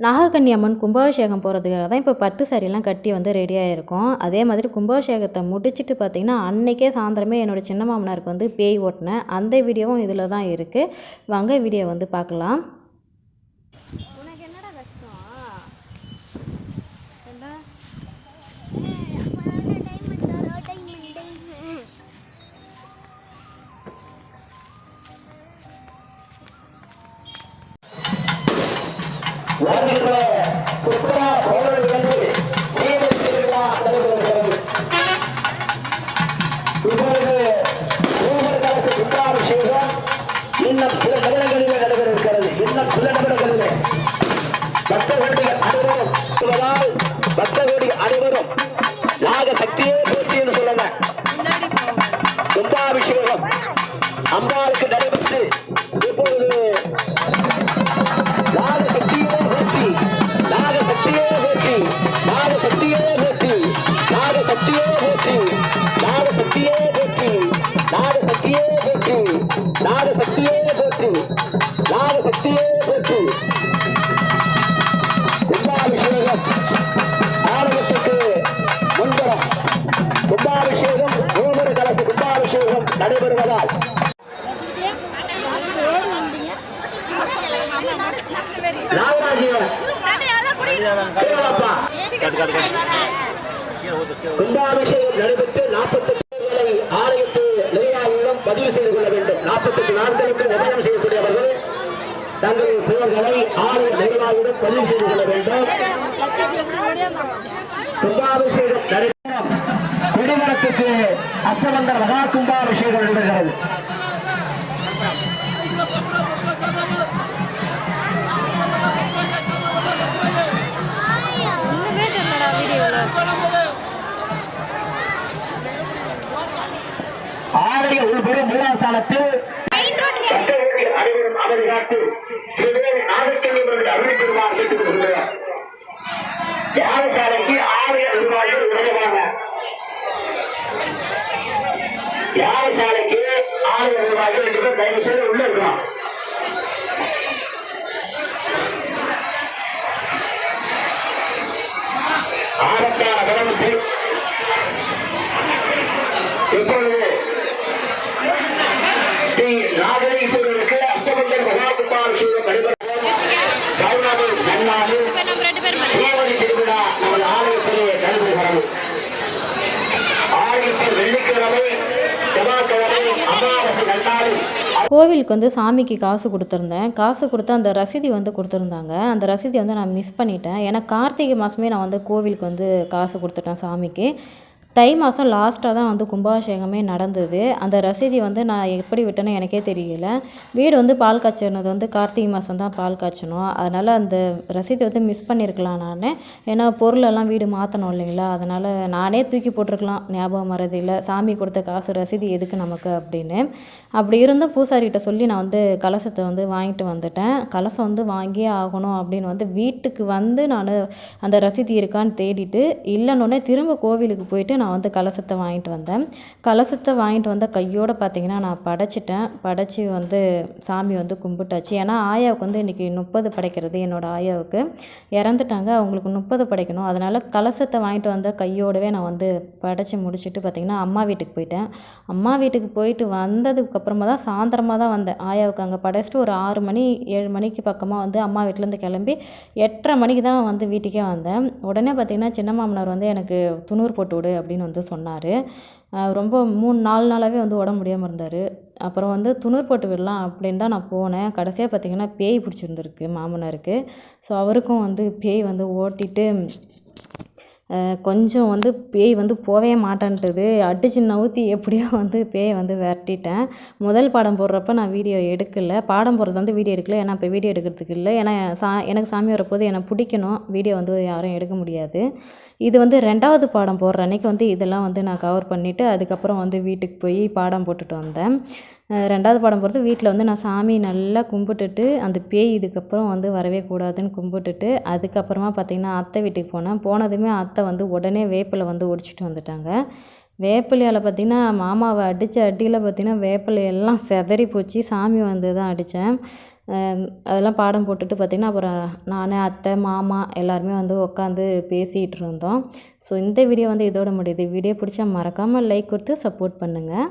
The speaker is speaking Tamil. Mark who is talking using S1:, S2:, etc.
S1: நாகக்கன்னி அம்மன் கும்பாபிஷேகம் போகிறதுக்காக தான் இப்போ பட்டு சாரியெல்லாம் கட்டி வந்து ரெடியாக இருக்கோம் அதே மாதிரி கும்பாபிஷேகத்தை முடிச்சிட்டு பார்த்திங்கன்னா அன்னைக்கே சாயந்தரமே என்னோடய சின்ன மாமனாருக்கு வந்து பேய் ஓட்டினேன். அந்த வீடியோவும் இதில் தான் இருக்குது வாங்க வீடியோ வந்து பார்க்கலாம்
S2: பக்தர்களுடைய அனைவரும் பக்தர்களுடைய அனைவரும் கும்பாபிஷேகம் நடைபெற்று நாற்பத்தி பேர்களை ஆலயத்து நிர்வாகியிடம் பதிவு செய்து கொள்ள வேண்டும் நாற்பத்தி நாட்களுக்கு நிர்ணயம் செய்யக்கூடியவர்கள் தங்கள் பெயர்களை ஆலய நிர்வாகியிடம் பதிவு செய்து கொள்ள வேண்டும் கும்பாபிஷேகம் நடைபெறும் குடிமரத்துக்கு அச்சவந்தர் மகா கும்பாபிஷேகம் நடைபெறுகிறது. ஆலய உள்பெரும் மூலாசாலத்தில் மக்களுக்கு அனைவரும் அமைதி காத்து திருவேறு நாகக்கல்வி அருள் பெருமாள் கேட்டுக் கொள்கிறார் யாகசாலைக்கு ஆலய நிர்வாகிகள் உதயவாங்க யாகசாலைக்கு ஆலய நிர்வாகிகள் தயவு செய்து உள்ள இருக்கலாம். ஆபத்தான கடமை இப்பொழுது திருவிழா நமது ஆலயத்திலே நடைபெறுகிறது வெள்ளிக்கிழமை செவ்வாய்க்கிழமை அமாவாசை நன்னாளில்
S1: கோவிலுக்கு வந்து சாமிக்கு காசு கொடுத்துருந்தேன். காசு கொடுத்து அந்த ரசீதி வந்து கொடுத்துருந்தாங்க. அந்த ரசீதி வந்து நான் மிஸ் பண்ணிட்டேன். ஏன்னா கார்த்திகை மாதமே நான் வந்து கோவிலுக்கு வந்து காசு கொடுத்துட்டேன் சாமிக்கு. தை மாதம் லாஸ்ட்டாக தான் வந்து கும்பாபிஷேகமே நடந்தது. அந்த ரசீதி வந்து நான் எப்படி விட்டேன்னு எனக்கே தெரியல. வீடு வந்து பால் காய்ச்சினது வந்து கார்த்திகை மாதம் தான் பால் காய்ச்சணும் அதனால் அந்த ரசீதி வந்து மிஸ் பண்ணியிருக்கலாம் நான். ஏன்னா பொருளெல்லாம் வீடு மாற்றணும் இல்லைங்களா? அதனால் நானே தூக்கி போட்டிருக்கலாம். ஞாபகம் மறதில்லை சாமி கொடுத்த காசு ரசீதி எதுக்கு நமக்கு அப்படின்னு. அப்படி இருந்தும் பூசாரிகிட்ட சொல்லி நான் வந்து கலசத்தை வந்து வாங்கிட்டு வந்துட்டேன். கலசம் வந்து வாங்கியே ஆகணும் அப்படின்னு வந்து வீட்டுக்கு வந்து நான் அந்த ரசீதி இருக்கான்னு தேடிட்டு இல்லைன்னொன்னே திரும்ப கோவிலுக்கு போயிட்டு நான் வந்து கலசத்தை வாங்கிட்டு வந்தேன். கலசத்தை வாங்கிட்டு வந்த கையோடு பார்த்தீங்கன்னா நான் படைச்சிட்டேன். படைச்சி வந்து சாமி வந்து கும்பிட்டாச்சு. ஏன்னா ஆயாவுக்கு வந்து இன்றைக்கி முப்பது படைக்கிறது என்னோடய ஆயாவுக்கு. இறந்துட்டாங்க. அவங்களுக்கு முப்பது படைக்கணும். அதனால் கலசத்தை வாங்கிட்டு வந்த கையோடவே நான் வந்து படைச்சி முடிச்சுட்டு பார்த்திங்கன்னா அம்மா வீட்டுக்கு போயிட்டேன். அம்மா வீட்டுக்கு போயிட்டு வந்ததுக்கப்புறமா தான் சாயந்தரமாக தான் வந்தேன். ஆயாவுக்கு அங்கே படைச்சிட்டு ஒரு ஆறு மணி ஏழு மணிக்கு பக்கமாக வந்து அம்மா வீட்டிலேருந்து கிளம்பி எட்டரை மணிக்கு தான் வந்து வீட்டுக்கே வந்தேன். உடனே பார்த்திங்கன்னா சின்ன மாமனார் வந்து எனக்கு துணூர் போட்டு விடு அப்படின்னு வந்து சொன்னார். ரொம்ப மூணு நாலு நாளாகவே வந்து உடம்பு முடியாமல் இருந்தார். அப்புறம் வந்து துணூர் போட்டு விடலாம் அப்படின்னு தான் நான் போனேன். கடைசியாக பார்த்திங்கன்னா பேய் பிடிச்சிருந்துருக்கு மாமனாருக்கு. ஸோ அவருக்கும் வந்து பேய் வந்து ஓட்டிட்டு கொஞ்சம் வந்து பேய் வந்து போகவே மாட்டேன்ட்டுது. அடிச்சு நவுத்தி எப்படியோ வந்து பேயை வந்து விரட்டிட்டேன். முதல் பாடம் போடுறப்ப நான் வீடியோ எடுக்கலை. பாடம் போடுறது வந்து வீடியோ எடுக்கல. ஏன்னா இப்போ வீடியோ எடுக்கிறதுக்கு இல்லை. ஏன்னா சா எனக்கு சாமி வரப்போது எனக்கு பிடிக்கணும். வீடியோ வந்து யாரும் எடுக்க முடியாது. இது வந்து ரெண்டாவது பாடம் போடுற அன்னைக்கு வந்து இதெல்லாம் வந்து நான் கவர் பண்ணிவிட்டு அதுக்கப்புறம் வந்து வீட்டுக்கு போய் பாடம் போட்டுட்டு வந்தேன். ரெண்டாவது படம் பொறுத்து வீட்டில் வந்து நான் சாமி நல்லா கும்பிட்டுட்டு அந்த பேய் இதுக்கப்புறம் வந்து வரவே கூடாதுன்னு கும்பிட்டுட்டு அதுக்கப்புறமா பார்த்திங்கன்னா அத்தை வீட்டுக்கு போனேன். போனதுமே அத்தை வந்து உடனே வேப்பிலை வந்து ஒடிச்சிட்டு வந்துட்டாங்க. வேப்பிலையால் பார்த்திங்கன்னா மாமாவை அடித்த அடியில் பார்த்திங்கன்னா வேப்பிலையெல்லாம் செதறி போச்சு. சாமி வந்து தான் அடித்தேன். அதெல்லாம் பாடம் போட்டுட்டு பார்த்திங்கன்னா அப்புறம் நான் அத்தை மாமா எல்லாருமே வந்து உட்காந்து பேசிகிட்டு இருந்தோம். ஸோ இந்த வீடியோ வந்து இதோட முடியுது. வீடியோ பிடிச்சா மறக்காமல் லைக் கொடுத்து சப்போர்ட் பண்ணுங்கள்